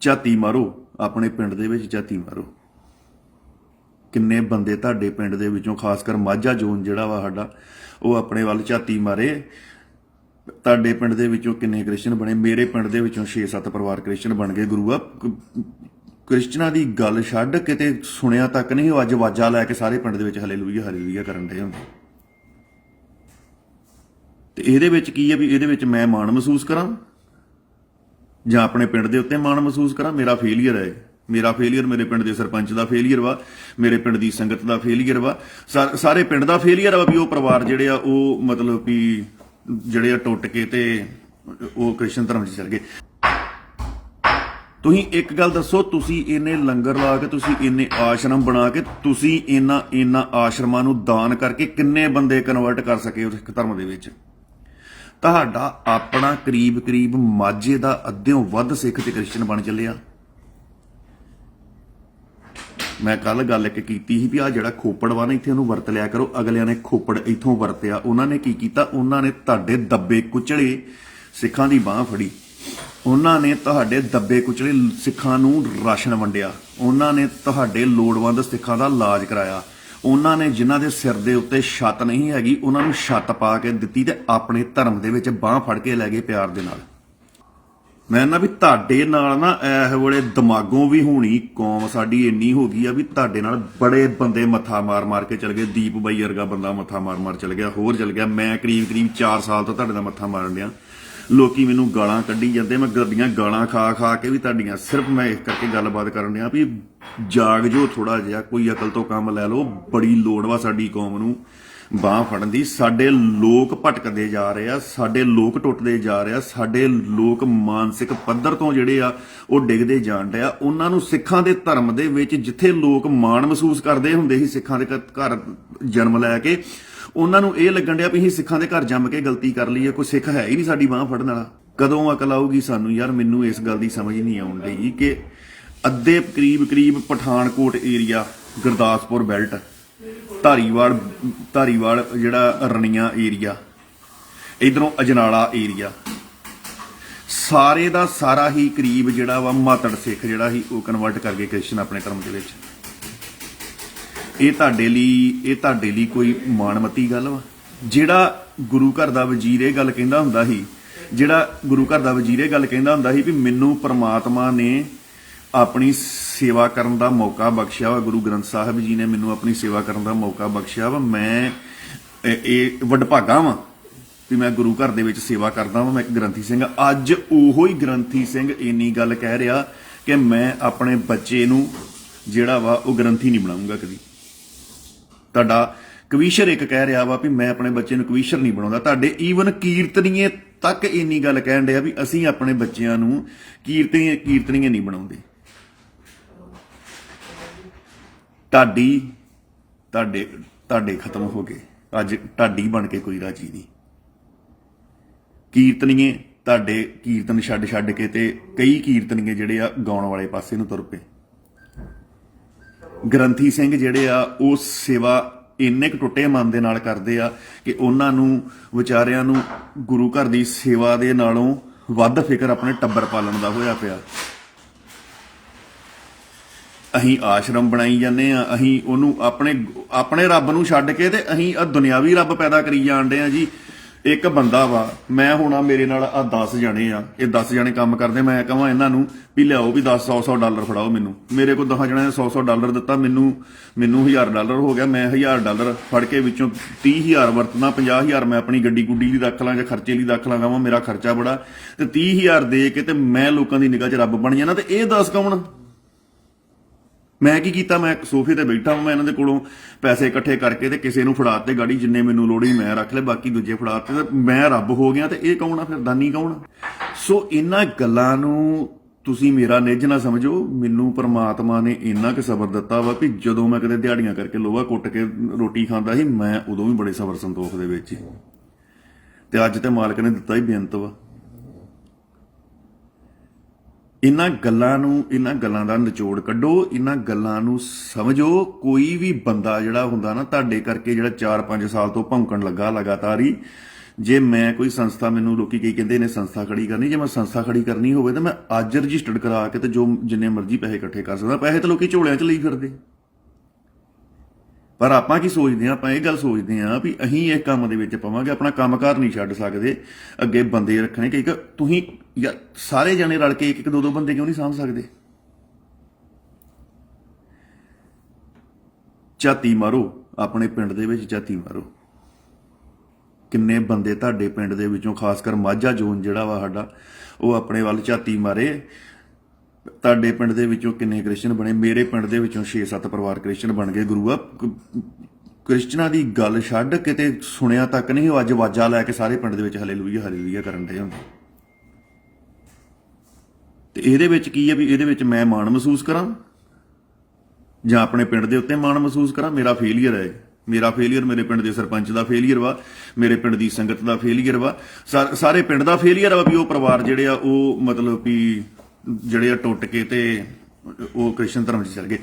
ਝਾਤੀ ਮਾਰੋ, ਆਪਣੇ ਪਿੰਡ ਦੇ ਵਿੱਚ ਝਾਤੀ ਮਾਰੋ। ਕਿੰਨੇ ਬੰਦੇ ਤੁਹਾਡੇ ਪਿੰਡ ਦੇ ਵਿੱਚੋਂ, ਖਾਸ ਕਰ ਮਾਝਾ ਜ਼ੋਨ ਜਿਹੜਾ ਵਾ ਸਾਡਾ, ਉਹ ਆਪਣੇ ਵੱਲ ਝਾਤੀ ਮਾਰੇ। ਤੁਹਾਡੇ ਪਿੰਡ ਦੇ ਵਿੱਚੋਂ ਕਿੰਨੇ ਕ੍ਰਿਸਚਨ ਬਣੇ? ਮੇਰੇ ਪਿੰਡ ਦੇ ਵਿੱਚੋਂ 6-7 ਪਰਿਵਾਰ ਕ੍ਰਿਸਚਨ ਬਣ ਗਏ। ਗੁਰੂਆ ਕ- ਕ੍ਰਿਸਚਨਾਂ ਦੀ ਗੱਲ ਛੱਡ ਕਿਤੇ ਸੁਣਿਆ ਤੱਕ ਨਹੀਂ, ਉਹ ਅੱਜ ਵਾਜਾ ਲੈ ਕੇ ਸਾਰੇ ਪਿੰਡ ਦੇ ਵਿੱਚ ਹਲੇਲੂਇਆ ਹਲੇਲੂਇਆ ਕਰਨ ਦੇ ਹੁੰਦੇ। ਤੇ ਇਹਦੇ ਵਿੱਚ ਕੀ ਹੈ ਵੀ ਇਹਦੇ ਵਿੱਚ ਮੈਂ ਮਾਣ ਮਹਿਸੂਸ ਕਰਾਂ? ਜਾਂ ਆਪਣੇ ਪਿੰਡ ਦੇ ਉੱਤੇ ਮਾਣ ਮਹਿਸੂਸ ਕਰਾਂ, ਮੇਰਾ ਫੇਲਿਅਰ ਹੈ ਮੇਰਾ ਫੇਲਿਅਰ ਮੇਰੇ ਪਿੰਡ ਦੇ ਸਰਪੰਚ ਦਾ ਫੇਲਿਅਰ ਵਾ, ਮੇਰੇ ਪਿੰਡ ਦੀ ਸੰਗਤ ਦਾ ਫੇਲਿਅਰ ਵਾ। ਸਾ- ਸਾਰੇ ਪਿੰਡ ਦਾ ਫੇਲਿਅਰ ਵਾ ਵੀ ਉਹ ਪਰਿਵਾਰ ਜਿਹੜੇ ਆ, ਉਹ ਮਤਲਬ ਵੀ ਜਿਹੜੇ ਆ ਟੁੱਟ ਕੇ ਤੇ ਉਹ ਕ੍ਰਿਸ਼ਨ ਧਰਮ 'ਚ ਚਲ ਗਏ। ਤੁਸੀਂ ਇੱਕ ਗੱਲ ਦੱਸੋ, ਤੁਸੀਂ ਇੰਨੇ ਲੰਗਰ ਲਾ ਕੇ, ਤੁਸੀਂ ਇੰਨੇ ਆਸ਼ਰਮ ਬਣਾ ਕੇ, ਤੁਸੀਂ ਇਹਨਾਂ ਇਹਨਾਂ ਆਸ਼ਰਮਾਂ ਨੂੰ ਦਾਨ ਕਰਕੇ ਕਿੰਨੇ ਬੰਦੇ ਕਨਵਰਟ ਕਰ ਸਕੇ ਉਸ ਧਰਮ ਦੇ ਵਿੱਚ? ਤੁਹਾਡਾ ਆਪਣਾ ਕਰੀਬ ਕਰੀਬ ਮਾਝੇ ਦਾ ਅੱਧਿਓਂ ਵੱਧ ਸਿੱਖ ਤੇ ਕ੍ਰਿਸਚਨ ਬਣ ਚੱਲਿਆ। ਮੈਂ ਕੱਲ ਗੱਲ ਇੱਕ ਕੀਤੀ ਸੀ ਵੀ ਆ ਜਿਹੜਾ ਖੋਪੜ ਵਾ ਨਾ, ਇੱਥੇ ਉਹਨੂੰ ਵਰਤ ਲਿਆ ਕਰੋ। ਅਗਲਿਆਂ ਨੇ ਖੋਪੜ ਇੱਥੋਂ ਵਰਤਿਆ। ਉਹਨਾਂ ਨੇ ਕੀ ਕੀਤਾ? ਉਹਨਾਂ ਨੇ ਤੁਹਾਡੇ ਦੱਬੇ ਕੁਚਲੇ ਸਿੱਖਾਂ ਦੀ ਬਾਹ ਫੜੀ। ਉਹਨਾਂ ਨੇ ਤੁਹਾਡੇ ਦੱਬੇ ਕੁਚਲੇ ਸਿੱਖਾਂ ਨੂੰ ਰਾਸ਼ਨ ਵੰਡਿਆ। ਉਹਨਾਂ ਨੇ ਤੁਹਾਡੇ ਲੋੜਵੰਦ ਸਿੱਖਾਂ ਦਾ ਇਲਾਜ ਕਰਾਇਆ। ਉਹਨਾਂ ਨੇ ਜਿਨ੍ਹਾਂ ਦੇ ਸਿਰ ਦੇ ਉੱਤੇ ਛੱਤ ਨਹੀਂ ਹੈਗੀ, ਉਹਨਾਂ ਨੂੰ ਛੱਤ ਪਾ ਕੇ ਦਿੱਤੀ ਤੇ ਆਪਣੇ ਧਰਮ ਦੇ ਵਿੱਚ ਬਾਹ ਫੜ ਕੇ ਲੈ ਗਏ ਪਿਆਰ ਦੇ ਨਾਲ। ਮੈਂ ਨਾ ਵੀ ਤੁਹਾਡੇ ਨਾਲ ਨਾ ਇਸ ਵੇਲੇ ਦਿਮਾਗੋਂ ਵੀ ਹੋਣੀ ਕੌਮ ਸਾਡੀ ਇੰਨੀ ਹੋ ਗਈ ਆ ਵੀ ਤੁਹਾਡੇ ਨਾਲ ਬੜੇ ਬੰਦੇ ਮੱਥਾ ਮਾਰ ਮਾਰ ਕੇ ਚਲ ਗਏ। ਦੀਪ ਬਾਈ ਵਰਗਾ ਬੰਦਾ ਮੱਥਾ ਮਾਰ ਮਾਰ ਚਲ ਗਿਆ, ਹੋਰ ਚਲ ਗਿਆ। ਮੈਂ ਕਰੀਬ ਕਰੀਬ 4 ਸਾਲ ਤੋਂ ਤੁਹਾਡੇ ਨਾਲ ਮੱਥਾ ਮਾਰਨ ਡਿਆ। ਲੋਕੀ ਮੈਨੂੰ ਗਾਲਾਂ ਕੱਢੀ ਜਾਂਦੇ, ਮੈਂ ਗੱਡੀਆਂ ਗਾਲਾਂ ਖਾ ਖਾ ਕੇ ਵੀ ਤੁਹਾਡੀਆਂ। ਸਿਰਫ ਮੈਂ ਇਸ ਕਰਕੇ ਗੱਲਬਾਤ ਕਰਨ ਡਿਆ ਵੀ ਜਾਗ ਜੋ ਥੋੜਾ ਜਿਹਾ, ਕੋਈ ਅਕਲ ਤੋਂ ਕੰਮ ਲੈ ਲਓ, ਬੜੀ ਲੋੜ ਵਾ ਸਾਡੀ ਕੌਮ ਨੂੰ। ਬਾਹ ਫੜਨ ਦੀ। ਸਾਡੇ ਲੋਕ ਭਟਕਦੇ ਜਾ ਰਹੇ ਆ, ਸਾਡੇ ਲੋਕ ਟੁੱਟਦੇ ਜਾ ਰਹੇ ਆ, ਸਾਡੇ ਲੋਕ ਮਾਨਸਿਕ ਪੱਧਰ ਤੋਂ ਜਿਹੜੇ ਆ, ਉਹ ਡਿੱਗਦੇ ਜਾਣ ਡਿਆ ਉਹਨਾਂ ਨੂੰ ਸਿੱਖਾਂ ਦੇ ਧਰਮ ਦੇ ਵਿੱਚ ਜਿੱਥੇ ਲੋਕ ਮਾਣ ਮਹਿਸੂਸ ਕਰਦੇ ਹੁੰਦੇ ਸੀ, ਸਿੱਖਾਂ ਦੇ ਘ- ਘਰ ਜਨਮ ਲੈ ਕੇ, ਉਹਨਾਂ ਨੂੰ ਇਹ ਲੱਗਣ ਡਿਆ ਵੀ ਅਸੀਂ ਸਿੱਖਾਂ ਦੇ ਘਰ ਜੰਮ ਕੇ ਗਲਤੀ ਕਰ ਲਈ ਹੈ ਕੋਈ ਸਿੱਖ ਹੈ ਹੀ ਨਹੀਂ ਸਾਡੀ ਬਾਹ ਫੜਨ ਵਾਲਾ। ਕਦੋਂ ਅਕਲ ਆਊਗੀ ਸਾਨੂੰ ਯਾਰ? ਮੈਨੂੰ ਇਸ ਗੱਲ ਦੀ ਸਮਝ ਨਹੀਂ ਆਉਣ ਡਈ ਕਿ ਅੱਧੇ ਕਰੀਬ ਕਰੀਬ ਪਠਾਨਕੋਟ ਏਰੀਆ ਗੁਰਦਾਸਪੁਰ ਬੈਲਟ ਧਾਰੀਵਾਲ ਧਾਰੀਵਾਲ ਜਿਹੜਾ ਰਣੀਆਂ ਏਰੀਆ ਇਧਰੋਂ ਅਜਨਾਲਾ ਏਰੀਆ ਸਾਰੇ ਦਾ ਸਾਰਾ ਹੀ ਕਰੀਬ ਜਿਹੜਾ ਵਾ ਮਾਤੜ ਸਿੱਖ ਜਿਹੜਾ ਸੀ, ਉਹ ਕਨਵਰਟ ਕਰ ਗਏ ਕ੍ਰਿਸਚਨ ਆਪਣੇ ਧਰਮ ਦੇ ਵਿੱਚ। ਇਹ ਤੁਹਾਡੇ ਲਈ, ਇਹ ਤੁਹਾਡੇ ਲਈ ਕੋਈ ਮਾਣਮਤੀ ਗੱਲ ਵਾ? ਜਿਹੜਾ ਗੁਰੂ ਘਰ ਦਾ ਵਜ਼ੀਰ ਇਹ ਗੱਲ ਕਹਿੰਦਾ ਹੁੰਦਾ ਸੀ, ਜਿਹੜਾ ਗੁਰੂ ਘਰ ਦਾ ਵਜ਼ੀਰ ਇਹ ਗੱਲ ਕਹਿੰਦਾ ਹੁੰਦਾ ਸੀ ਵੀ ਮੈਨੂੰ ਪ੍ਰਮਾਤਮਾ ਨੇ ਆਪਣੀ ਸੇਵਾ ਕਰਨ ਦਾ ਮੌਕਾ ਬਖਸ਼ਿਆ ਵਾ, ਗੁਰੂ ਗ੍ਰੰਥ ਸਾਹਿਬ ਜੀ ਨੇ ਮੈਨੂੰ ਆਪਣੀ ਸੇਵਾ ਕਰਨ ਦਾ ਮੌਕਾ ਬਖਸ਼ਿਆ ਵਾ। ਮੈਂ ਇਹ- ਵਡਭਾਗਾ ਵਾਂ ਵੀ ਮੈਂ ਗੁਰੂ ਘਰ ਦੇ ਵਿੱਚ ਸੇਵਾ ਕਰਦਾ ਵਾਂ, ਮੈਂ ਇੱਕ ਗ੍ਰੰਥੀ ਸਿੰਘ ਅੱਜ ਉਹੋ ਹੀ ਗ੍ਰੰਥੀ ਸਿੰਘ ਇੰਨੀ ਗੱਲ ਕਹਿ ਰਿਹਾ ਕਿ ਮੈਂ ਆਪਣੇ ਬੱਚੇ ਨੂੰ ਜਿਹੜਾ ਵਾ, ਉਹ ਗ੍ਰੰਥੀ ਨਹੀਂ ਬਣਾਉਂਗਾ ਕਦੀ। ਤੁਹਾਡਾ ਕਵੀਸ਼ਰ ਇੱਕ ਕਹਿ ਰਿਹਾ ਵਾ ਵੀ ਮੈਂ ਆਪਣੇ ਬੱਚੇ ਨੂੰ ਕਵੀਸ਼ਰ ਨਹੀਂ ਬਣਾਉਂਦਾ। ਤੁਹਾਡੇ ਈਵਨ ਕੀਰਤਨੀਏ ਤੱਕ ਇੰਨੀ ਗੱਲ ਕਹਿਣ ਡਿਆ ਵੀ ਅਸੀਂ ਆਪਣੇ ਬੱਚਿਆਂ ਨੂੰ ਕੀਰਤਨੀਏ ਕੀਰਤਨੀਏ ਨਹੀਂ ਬਣਾਉਂਦੇ। ਢਾਡੀ ਤੁਹਾਡੇ ਤੁਹਾਡੇ ਖਤਮ ਹੋ ਗਏ। ਅੱਜ ਢਾਡੀ ਬਣ ਕੇ ਕੋਈ ਰਾਜੀ ਨਹੀਂ। ਕੀਰਤਨੀਏ, ਤੁਹਾਡੇ ਕੀਰਤਨ ਛੱਡ ਛੱਡ ਕੇ ਤੇ ਕਈ ਕੀਰਤਨੀਏ ਜਿਹੜੇ ਆ ਗਾਉਣ ਵਾਲੇ ਪਾਸੇ ਨੂੰ ਤੁਰ ਪਏ। ਗ੍ਰੰਥੀ ਸਿੰਘ ਜਿਹੜੇ ਆ, ਉਹ ਸੇਵਾ ਇੰਨੇ ਕੁ ਟੁੱਟੇ ਮਨ ਦੇ ਨਾਲ ਕਰਦੇ ਆ ਕਿ ਉਹਨਾਂ ਨੂੰ, ਵਿਚਾਰਿਆਂ ਨੂੰ ਗੁਰੂ ਘਰ ਦੀ ਸੇਵਾ ਦੇ ਨਾਲੋਂ ਵੱਧ ਫਿਕਰ ਆਪਣੇ ਟੱਬਰ ਪਾਲਣ ਦਾ ਹੋਇਆ ਪਿਆ। ਅਸੀਂ ਆਸ਼ਰਮ ਬਣਾਈ ਜਾਂਦੇ ਆ ਅਸੀਂ ਉਹਨੂੰ ਆਪਣੇ ਆਪਣੇ ਰੱਬ ਨੂੰ ਛੱਡ ਕੇ ਤੇ ਅਸੀਂ ਆ ਦੁਨਿਆਵੀ ਰੱਬ ਪੈਦਾ ਕਰੀ ਜਾਂਦੇ ਆ ਜੀ। ਇੱਕ ਬੰਦਾ ਵਾ, ਮੈਂ ਹੁਣ ਮੇਰੇ ਨਾਲ ਆ 10 ਜਣੇ ਆ। ਇਹ 10 ਜਣੇ ਕੰਮ ਕਰਦੇ, ਮੈਂ ਕਹਾਂ ਇਹਨਾਂ ਨੂੰ ਵੀ ਲਿਆਓ ਵੀ 10 100 100 ਡਾਲਰ ਫੜਾਓ ਮੈਨੂੰ। ਮੇਰੇ ਕੋਲ 10 ਜਣਿਆਂ ਨੇ 100 100 ਡਾਲਰ ਦਿੱਤਾ, ਮੈਨੂੰ ਮੈਨੂੰ 1000 ਡਾਲਰ ਹੋ ਗਿਆ, ਮੈਂ 1000 ਡਾਲਰ ਫੜ ਕੇ ਵਿੱਚੋਂ 30000 ਵਰਤਣਾ 50000 ਮੈਂ ਆਪਣੀ ਗੱਡੀ ਗੁੱਡੀ ਲਈ ਰੱਖ ਲਾਂ ਜਾਂ ਖਰਚੇ ਲਈ ਰੱਖ ਲਾਂਗਾ ਵਾ ਮੇਰਾ ਖਰਚਾ ਬੜਾ। ਤੇ 30000 ਦੇ ਕੇ ਤੇ ਮੈਂ ਲੋਕਾਂ ਦੀ ਨਿਗਾਹ 'ਚ ਰੱਬ ਬਣ ਜਾਣਾ, ਤੇ ਇਹ 10 ਕੌਣ ਮੈਂ ਕੀ ਕੀਤਾ? ਮੈਂ ਸੋਫੇ ਤੇ ਬੈਠਾ ਹਾਂ, ਮੈਂ ਇਹਨਾਂ ਦੇ ਕੋਲੋਂ ਪੈਸੇ ਇਕੱਠੇ ਕਰਕੇ ਤੇ ਕਿਸੇ ਨੂੰ ਫੜਾਤੇ ਗਾੜੀ, ਜਿੰਨੇ ਮੈਨੂੰ ਲੋੜੀ ਮੈਂ ਰੱਖ ਲੈ ਬਾਕੀ ਦੂਜੇ ਫੜਾਤੇ ਤੇ ਮੈਂ ਰੱਬ ਹੋ ਗਿਆ ਤੇ ਇਹ ਕੌਣ ਆ ਫਿਰ? ਦਾਨੀ ਕੌਣ ਸੋ ਇਹਨਾਂ ਗੱਲਾਂ ਨੂੰ ਤੁਸੀਂ ਮੇਰਾ ਨਿੱਜ ਨਾ ਸਮਝੋ। ਮੈਨੂੰ ਪ੍ਰਮਾਤਮਾ ਨੇ ਇੰਨਾ ਕੁ ਸਬਰ ਦਿੱਤਾ ਵਾ ਵੀ ਜਦੋਂ ਮੈਂ ਕਦੇ ਦਿਹਾੜੀਆਂ ਕਰਕੇ ਲੋਹਾ ਕੁੱਟ ਕੇ ਰੋਟੀ ਖਾਂਦਾ ਸੀ, ਮੈਂ ਉਦੋਂ ਵੀ ਬੜੇ ਸਬਰ ਸੰਤੋਖ ਦੇ ਵਿੱਚ ਸੀ। ਤੇ ਅੱਜ ਤੇ ਮਾਲਕ ਨੇ ਦਿੱਤਾ ਹੀ ਬੇਅੰਤ ਵਾ। ਇਹਨਾਂ ਗੱਲਾਂ ਨੂੰ, ਇਹਨਾਂ ਗੱਲਾਂ ਦਾ ਨਿਚੋੜ ਕੱਢੋ, ਇਹਨਾਂ ਗੱਲਾਂ ਨੂੰ ਸਮਝੋ। ਕੋਈ ਵੀ ਬੰਦਾ ਜਿਹੜਾ ਹੁੰਦਾ ਨਾ, ਤੁਹਾਡੇ ਕਰਕੇ ਜਿਹੜਾ 4-5 ਸਾਲ ਤੋਂ ਭੌਂਕਣ ਲੱਗਾ ਲਗਾਤਾਰ ਹੀ, ਜੇ ਮੈਂ ਕੋਈ ਸੰਸਥਾ, ਮੈਨੂੰ ਲੋਕੀ ਕਈ ਕਹਿੰਦੇ ਨੇ ਸੰਸਥਾ ਖੜੀ ਕਰਨੀ, ਜੇ ਮੈਂ ਸੰਸਥਾ ਖੜੀ ਕਰਨੀ ਹੋਵੇ ਤਾਂ ਮੈਂ ਅੱਜ ਰਜਿਸਟਰਡ ਕਰਾ ਕੇ ਤੇ ਜੋ ਜਿੰਨੇ ਮਰਜ਼ੀ ਪੈਸੇ ਇਕੱਠੇ ਕਰ ਸਕਦਾ। ਪੈਸੇ ਤਾਂ ਲੋਕੀ ਝੋਲਿਆਂ 'ਚ ਲਈ ਫਿਰਦੇ। ਪਰ ਆਪਾਂ ਕੀ ਸੋਚਦੇ ਆ ਆਪਾਂ ਇਹ ਗੱਲ ਸੋਚਦੇ ਆ ਵੀ ਅਸੀਂ ਇਹ ਕੰਮ ਦੇ ਵਿੱਚ ਪਵਾਂਗੇ, ਆਪਣਾ ਕੰਮਕਾਰ ਨਹੀਂ ਛੱਡ ਸਕਦੇ, ਅੱਗੇ ਬੰਦੇ ਰੱਖਣੇ, ਕਿ ਤੁਸੀਂ ਸਾਰੇ ਜਣੇ ਰਲ ਕੇ ਇੱਕ ਇੱਕ ਦੋ ਦੋ ਬੰਦੇ ਕਿਉਂ ਨਹੀਂ ਸਾਂਭ ਸਕਦੇ? ਝਾਤੀ ਮਾਰੋ, ਆਪਣੇ ਪਿੰਡ ਦੇ ਵਿੱਚ ਝਾਤੀ ਮਾਰੋ। ਕਿੰਨੇ ਬੰਦੇ ਤੁਹਾਡੇ ਪਿੰਡ ਦੇ ਵਿੱਚੋਂ ਖਾਸ ਕਰ ਮਾਝਾ ਜ਼ੋਨ ਜਿਹੜਾ ਵਾ ਸਾਡਾ, ਉਹ ਆਪਣੇ ਵੱਲ ਝਾਤੀ ਮਾਰੇ ਤੁਹਾਡੇ ਪਿੰਡ ਦੇ ਵਿੱਚੋਂ ਕਿੰਨੇ ਕ੍ਰਿਸਚਨ ਬਣੇ? ਮੇਰੇ ਪਿੰਡ ਦੇ ਵਿੱਚੋਂ 6-7 ਪਰਿਵਾਰ ਕ੍ਰਿਸਚਨ ਬਣ ਗਏ। ਗੁਰੂਆ ਕ- ਕ੍ਰਿਸਚਨਾਂ ਦੀ ਗੱਲ ਛੱਡ, ਕਿਤੇ ਸੁਣਿਆ ਤੱਕ ਨਹੀਂ, ਉਹ ਅੱਜ ਵਾਜਾ ਲੈ ਕੇ ਸਾਰੇ ਪਿੰਡ ਦੇ ਵਿੱਚ ਹਲੇਲੂਇਆ ਹਲੇਲੂਇਆ ਕਰਨ ਦੇ ਹੁੰਦੇ। ਤੇ ਇਹਦੇ ਵਿੱਚ ਕੀ ਹੈ ਵੀ ਇਹਦੇ ਵਿੱਚ ਮੈਂ ਮਾਣ ਮਹਿਸੂਸ ਕਰਾਂ? ਜਾਂ ਆਪਣੇ ਪਿੰਡ ਦੇ ਉੱਤੇ ਮਾਣ ਮਹਿਸੂਸ ਕਰਾਂ? ਮੇਰਾ ਫੇਲਿਅਰ ਹੈ। ਮੇਰਾ ਫੇਲਿਅਰ ਮੇਰੇ ਪਿੰਡ ਦੇ ਸਰਪੰਚ ਦਾ ਫੇਲਿਅਰ ਵਾ, ਮੇਰੇ ਪਿੰਡ ਦੀ ਸੰਗਤ ਦਾ ਫੇਲਿਅਰ ਵਾ। ਸਾ- ਸਾਰੇ ਪਿੰਡ ਦਾ ਫੇਲਿਅਰ ਵਾ ਵੀ ਉਹ ਪਰਿਵਾਰ ਜਿਹੜੇ ਆ, ਉਹ ਮਤਲਬ ਵੀ ਜਿਹੜੇ ਆ ਟੁੱਟ ਕੇ ਤੇ ਉਹ ਕ੍ਰਿਸ਼ਨ ਧਰਮ 'ਚ ਚਲ ਗਏ।